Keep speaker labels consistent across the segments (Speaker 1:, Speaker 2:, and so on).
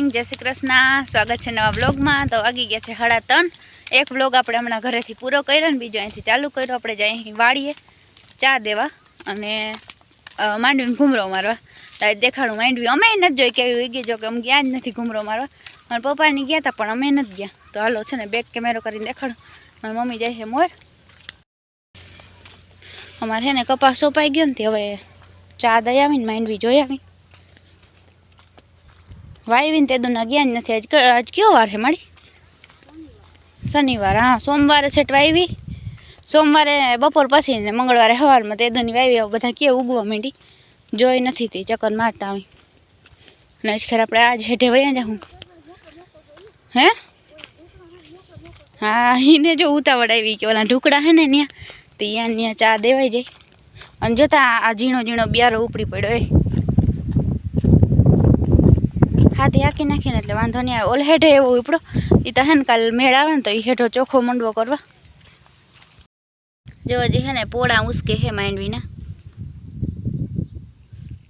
Speaker 1: Morning જય શ્રી કૃષ્ણ. સ્વાગત છે નવા બ્લોગમાં તો વાગી ગયા છે સાડા ત્રણ. એક બ્લોગ આપણે હમણાં ઘરેથી પૂરો કર્યો ને બીજો અહીંથી ચાલુ કર્યો. આપણે જાય અહીં વાળીએ, ચા દેવા અને માંડવીને ઘૂમરો મારવા. તો દેખાડું માંડવી. અમે નથી જોઈ કેવી હોય ગઈ જો કે અમે ગયા જ નથી ઘૂમરો મારવા. મારા પપ્પાની ગયા હતા પણ અમે નથી ગયા. તો હાલો, છે ને બેક કેમેરો કરીને દેખાડું. મારી મમ્મી જાય છે મોર. અમારે છે ને કપાસ સોપાઈ ગયો ને તે હવે ચા દઈ આવીને માંડવી જોઈ આવી. વાયવીને તે દુના ગયા જ નથી. આજ આજ કયો વાર છે મળી શનિવાર, હા. સોમવારે સેટ વાવી સોમવારે, બપોર પછી ને મંગળવારે સવારમાં તે દુની વાવી બધા કે ઉગવા માંડી? જોઈ નથી તે, ચક્કર મારતા આવી અને આજ ખેર આપણે આજ હેઠે વયા જાઉં હે? હા એને જો ઉતાવળ આવી કે ઓલા ઢોકળા હે ને ત્યાં ત્યાં ત્યાં ચા દેવાઈ જાય. અને જોતા આ ઝીણો ઝીણો બિયારો ઉપડી પડ્યો, એ. હાથે હાકી નાખીને એટલે વાંધો નહીં આવે. ઓલ હેઠે એવું ઉપડો. એ તો હે ને કાલ મેળ આવે ને તો એ હેઠો ચોખ્ખો મંડવો કરવા. જો હજી હે ને પોળા ઉસકે હે માંડવીના.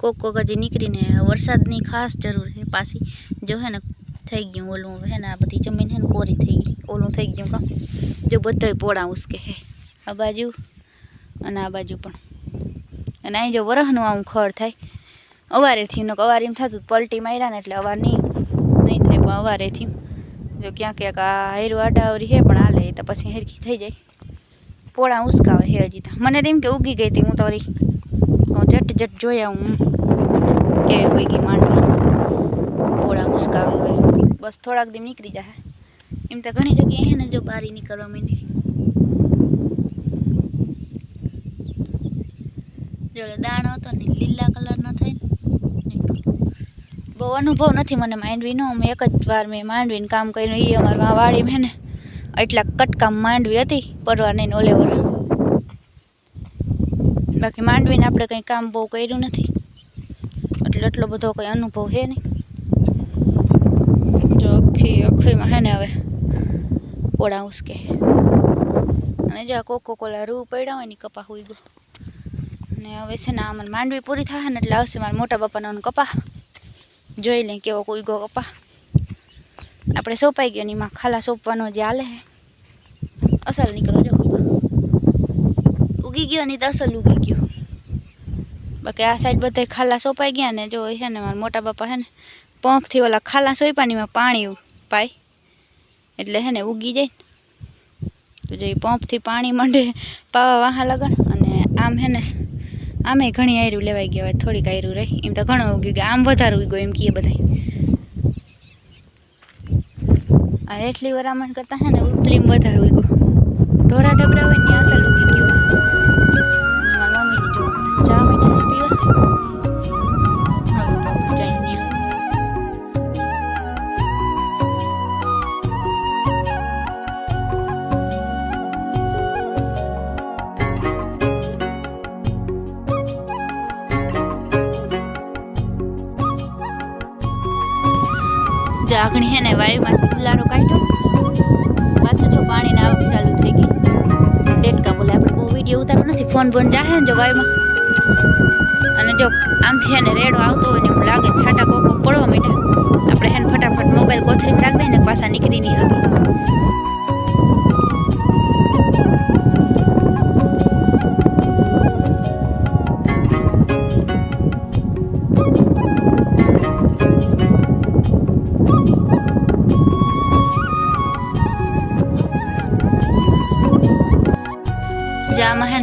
Speaker 1: કોક કોક હજી નીકળીને વરસાદની ખાસ જરૂર છે પાછી. જો હે ને થઈ ગયું ઓલું હે ને આ બધી જમીન હે ને કોરી થઈ ગઈ. ઓલું થઈ ગયું કામ. જો બધોય પોળા ઉસકે હે. આ બાજુ અને આ બાજુ પણ. અને અહીં જો વરહનું આવું ખડ થાય. અવારેથી નો અવારે એમ થતું પલટી માર્યા ને એટલે અવાર નહીં નહીં થાય, પણ અવારેથી જો ક્યાંક ક્યાંક આ હેરું આડાવરી હે, પણ હાલે તો પછી હેરકી થઈ જાય. પોળા ઉસકાવે હે હજી તો. મને તો એમ કે ઉગી ગઈ હતી હું તો વળી જટ જટ જોયા હું. કેવી કોઈ માંડવી. પોળા ઉસકાવે હોય. બસ થોડાક દી નીકળી જાય એમ તો ઘણી જગ્યાએ હે ને જો બારી નીકળવા માંડી. જો દાણો હતો ને લીલા કલરનો થાય અનુભવ નથી મને માંડવીનો અમે એક જ વાર મેં માંડવીને કામ કર્યું એ અમારા વાડીમાં વાળી ને એટલા કટકામ માંડવી હતી, પરવા નહીં ઓલેવર બાકી માંડવીને આપણે કંઈ કામ બહુ કર્યું નથી. એટલે એટલો બધો કંઈ અનુભવ છે નહીં. જો અખી, અખીમાં હે ને હવે પોળા ઉસકે. અને જો આ કોકો કોલા રૂ પડ્યા હોય ને કપા હોઈ ગયો. અને હવે છે ને આમાં માંડવી પૂરી થાય ને એટલે આવશે મારા મોટા બાપાનો કપા જોઈ લઈ કેવો કોઈ ગો કપા આપણે સોંપાઈ ગયો ને એમાં ખાલા સોંપવાનો જે હાલે હે. અસલ નીકળો જો. ઉગી ગયો ની તો અસલ ઉગી ગયો. બાકી આ સાઈડ બધા ખાલા સોંપાઈ ગયા ને જો છે ને મારા મોટા બાપા હે ને પંપથી ઓલા ખાલા સોંપાનીમાં પાણી પાય. એટલે હે ને ઉગી જાય તો જો પંપથી પાણી માંડે પાવા વાહા લગણ અને આમ હે ને આમે ઘણી આયરું લેવાઈ ગયા હોય, થોડીક આયરું રહી. એમ તો ઘણું ઉગ્યું કે આમ વધારે ઉગ્યો, એમ કહીએ બધા આ એટલી વરામણ કરતા હે ને, ઉપલીમ વધારે ઉગ્યો. ઢોરા ડબરા હોય ને અસલ ઉગી ગયો. મારા ચા પીવા. આગળ હે ને વાયુમાંથી ફુલારો કાઢ્યો. પાછું જો પાણીની આવક ચાલુ થઈ ગઈ. ડેટકા બોલે, આપણે બહુ વીડિયો ઉતારો નથી. ફોન બોન જાહે ને જો વાયુમાં. અને જો આમથી એને રેડો આવતો હોય ને એમ લાગે છાટા કોકો પડવા માંડ્યા. આપણે હેને ફટાફટ મોબાઈલ કોથળીમાં રાખી દઈએ ને પાછા નીકળી નહીં આવી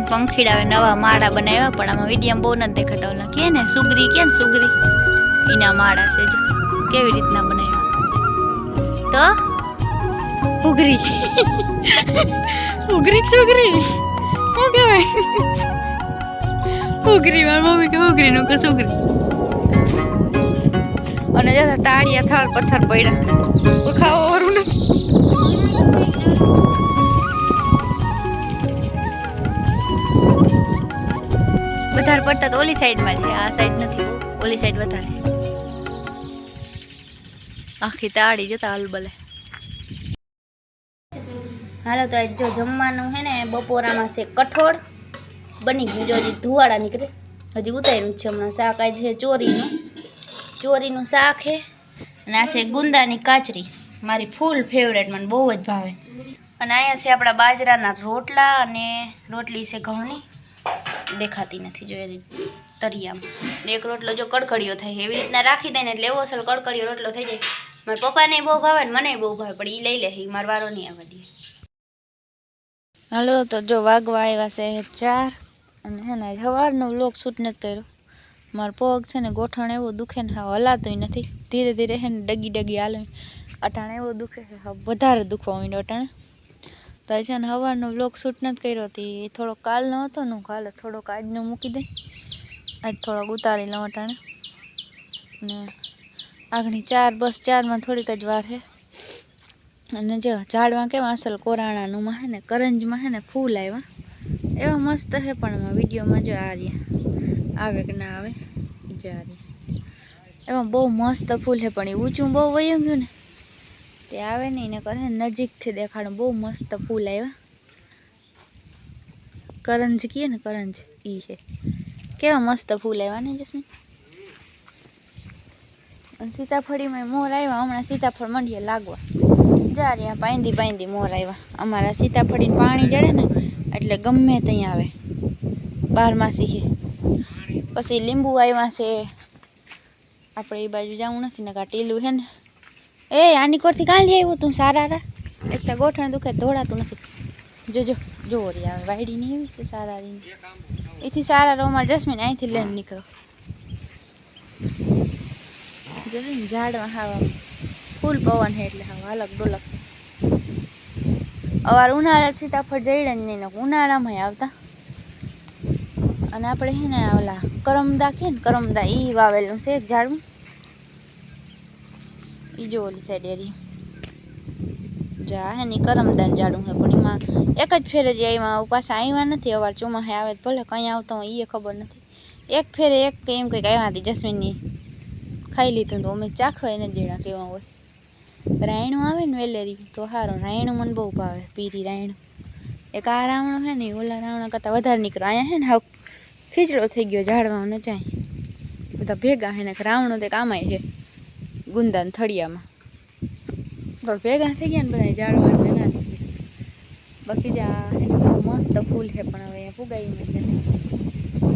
Speaker 1: પંખીડા નવા માળા બનાવ્યા, પણ આમાં વીડિયો બહુ નથી દેખાતા. ઓલા કે ને, સુગરી કે ને, સુગરી? એના માળા છે જો. કેવી રીતના બનાવ્યા? તો? ઉગરી. ઉગરી સુગરી? શું કહેવાય? ઉગરી, મારી મમ્મી કે ઉગરી નું કે સુગરી. અને જતા તાળિયા થાળ પથ્થર પડ્યા. ખાવા વાળું નથી. ઓલી સાઈડમાં છે, આ સાઈડ નથી. ઓલી સાઈડ વધારે. આખી તાળી જતા હલબલે હાલો, તો જો જમવાનું હે ને, બપોરામાં છે કઠોળ. બની ગયું જો હજી ધુવાડા નીકળે. હજી ઉતાર્યું છે હમણાં શાક. આજ છે ચોરીનું. ચોરીનું શાક છે. અને આ છે ગુંદાની કાચરી મારી ફૂલ ફેવરેટ મને બહુ જ ભાવે. અને અહીંયા છે આપણા બાજરાના રોટલા અને રોટલી છે ઘઉંની. દેખાતી નથી જોઈએ તરિયામાં. એક રોટલો જો કડકડીઓ થાય, એવી રીતના રાખી દે ને એટલે એવો અસલ કડકડીઓ રોટલો થઈ જાય. મારા પપ્પાને બહુ ભાવે ને મને બહુ ભાવે, પણ એ લઈ લે એ મારો વારો નહીં આવવા દે. હાલો, તો જો વાગવા આવ્યા છે ચાર, અને હે ને સવારનો લોક શૂટ નથી કર્યો. મારો પગ છે ને ગોઠણ એવું દુખે ને હા હલાતોય નથી. ધીરે ધીરે હે ને ડગી ડગી હાલે અટાણે એવું દુખે વધારે દુખવા માંડ્યો અટાણે. તો છે ને સવારનો વ્લોગ શૂટ નથી કર્યો તે થોડો કાલનો હતો ને કાલે થોડોક આજનો મૂકી દઈ. આજ થોડોક ઉતારી લઉં અટાણે. ને આગળની ચાર, બસ ચારમાં થોડીક જ વાર છે અને જો ઝાડમાં કેવા અસલ કોરાણાનું માં હે ને, કરંજમાં હે ને ફૂલ આવ્યા એવા મસ્ત છે પણ વિડીયોમાં જો આ રહ્યા. આવે કે ના આવે? જો આ રહ્યા. એમાં બહુ મસ્ત ફૂલ છે પણ એ ઊંચું બહુ વયું ગયું ને. તે આવે ને એને કરે નજીકથી દેખાડું. બહુ મસ્ત ફૂલ આવ્યા. કરંજ કીએ ને, કરંજ ઈ છે. કેવા મસ્ત ફૂલ આવ્યા ને જસ્મીન? સીતાફળીમાં મોર આવ્યા, હમણાં સીતાફળ મંડીએ લાગવા. જા રહ્યા પાંદી પાંદી મોર આવ્યા. અમારા સીતાફળી પાણી જડે ને, એટલે ગમે ત્યાં આવે. બારમાસી છે. પછી લીંબુ આવ્યા છે. આપણે એ બાજુ જવું નથી ને કાં ટીલું છે ને. એ, આની કોરથી કાલ આવ્યું તું સારા રા એક તો ગોઠણ દુખે દોડાતું નથી. જોજો જોવો રી આવે વાયડી નહીં એવી છે સારા રીની એથી સારા રોમાં જસ્મીન અહીંથી લઈને નીકળો. જોયું ને ઝાડમાં હાવા. ફૂલ પવન છે એટલે હાવ, અલગ ડોલક. અવાર ઉનાળા સીતાફળ જઈડે જ નહીં ને ઉનાળામાં આવતા. અને આપણે છે ને ઓલા કરમદા કે ને, કરમદા ઈ વાવેલું છે એક ઝાડમાં ઈ જો ઓલી સાઈડ એરી. જા હે કરમદાન ઝાડું હે, પણ એમાં એક જ ફેરે જ આવ્યા પાછા આવ્યા નથી અવાર ચોમાસે આવે ભલે કંઈ આવતો હોય એ ખબર નથી. એક ફેરે એક એમ કંઈક આવ્યા હતી, જસ્મીનની ખાઈ લીધું તો અમે ચાખવા એને જેણા કેવા હોય. રાયણું આવે ને વેલેરી, તો સારું રાયણું મને બહુ ભાવે, પીરી રાયણું. એક આ રાવણો છે ને ઓલા રાવણા કરતાં વધારે નીકળો. અહીંયા હે ને, હાવ ખીચડો થઈ ગયો ઝાડમાં ન જાય બધા ભેગા હે ને રાવણો તે કામાય છે ગુંદાન થળિયામાં. પણ ભેગા થઈ ગયા ને બધા ઝાડવા ભેગા નીકળી બાકી ને બહુ મસ્ત ફૂલ છે, પણ હવે ફુગાઈ એટલે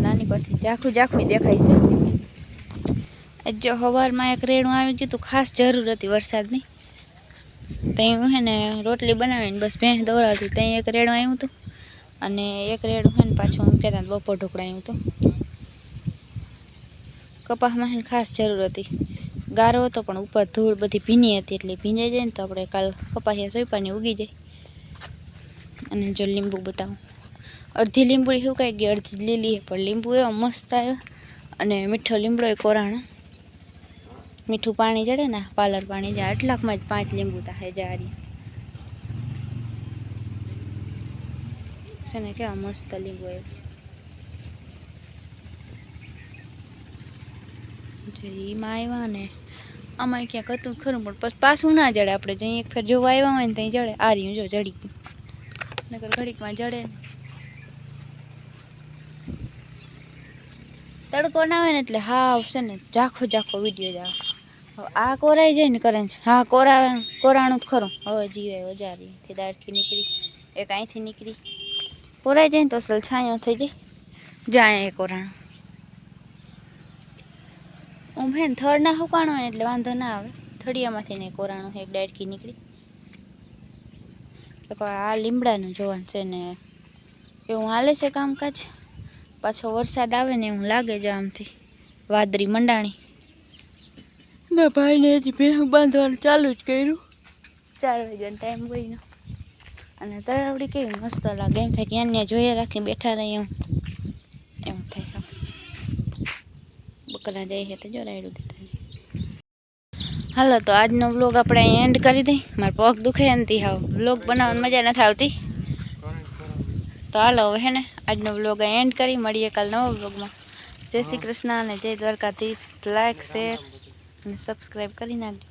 Speaker 1: નાની પરથી ઝાખું ઝાખું દેખાય છે. જો સવારમાં એક રેડું આવી ગયું હતું ખાસ જરૂર હતી વરસાદની. ત્યાં હું હે ને રોટલી બનાવીને બસ ભેંસ દોરાવતી ત્યાં એક રેડું આવ્યું હતું અને એક રેડું છે ને પાછું એમ કહેતા બપોર ઢોકળા આવ્યું હતું કપાસમાં ખાસ જરૂર હતી. ગારો હતો, પણ ઉપર ધૂળ બધી ભીની હતી એટલે ભીંજાઈ જાય ને તો આપણે કાલ કપાસિયા સોયપાની ઉગી જાય. અને જો લીંબુ બતાવું. અડધી લીંબુડી સુકાઈ ગઈ, અડધી લીલી પણ લીંબુ એવો મસ્ત આવ્યો. અને મીઠો લીમડો એ કોરાણ. મીઠું પાણી ચડે ને પાલર પાણી જાય, આટલાકમાં જ પાંચ લીંબુ થાય જારી. છે ને કેવા મસ્ત લીંબુ આવ્યું. જો એમાં આવ્યા ને. આમાં ક્યાંક હતું, ખરું, પણ પાછું ના જડે આપણે. જઈ એક ફેર જોવા આવ્યા હોય ને ત્યાં જડે. આ રહ્યું જો જડી ગયું. ઘડીકમાં જડે તડકો ના આવે ને એટલે હા છે ને, ઝાખો ઝાખો વીડિયો જ આવે. આ કોરાઈ જાય ને કરે છે. હા કોરા કોરાણું જ ખરું. હવે જીવે વજારી થી દાડકી નીકળી. એક અહીંથી નીકળી. કોરાઈ જાય ને તો અસલ છાંયો થઈ જાય. જાય એ કોરાણું. ઓમ હે થડ ના હુકાણો હોય ને એટલે વાંધો ના આવે. થળિયામાંથી ને કોરાણું એક ડાયટકી નીકળી. આ લીમડાનું જોવાનું છે ને એવું હાલે છે કામકાજ? પાછો વરસાદ આવે ને એવું લાગે છે આમથી. વાદળી મંડાણી. ના ભાઈને હજી ભેહું બાંધવાનું ચાલુ જ કર્યું. ચાર વાગ્યાનો ટાઈમ હોય અને તળાવડી કેવી મસ્ત લાગે એમ થાય કે અહીંયા જોઈએ રાખી બેઠા રહી એમ એમ થાય આમ. બકરા જાય છે તો જો રાયડું દેતા જાય. હાલો, તો આજનો વ્લોગ આપણે અહીં એન્ડ કરી દઈ. મારા પગ દુખે નથી હાવ. વ્લોગ બનાવવાની મજા નથી આવતી. તો હાલો, હવે હે ને, આજનો વ્લોગ અહીં એન્ડ કરી. મળીએ કાલ નવા વ્લોગમાં જય શ્રી કૃષ્ણ અને જય દ્વારકાધીશ. લાઈક શેર અને સબસ્ક્રાઈબ કરી નાખજો.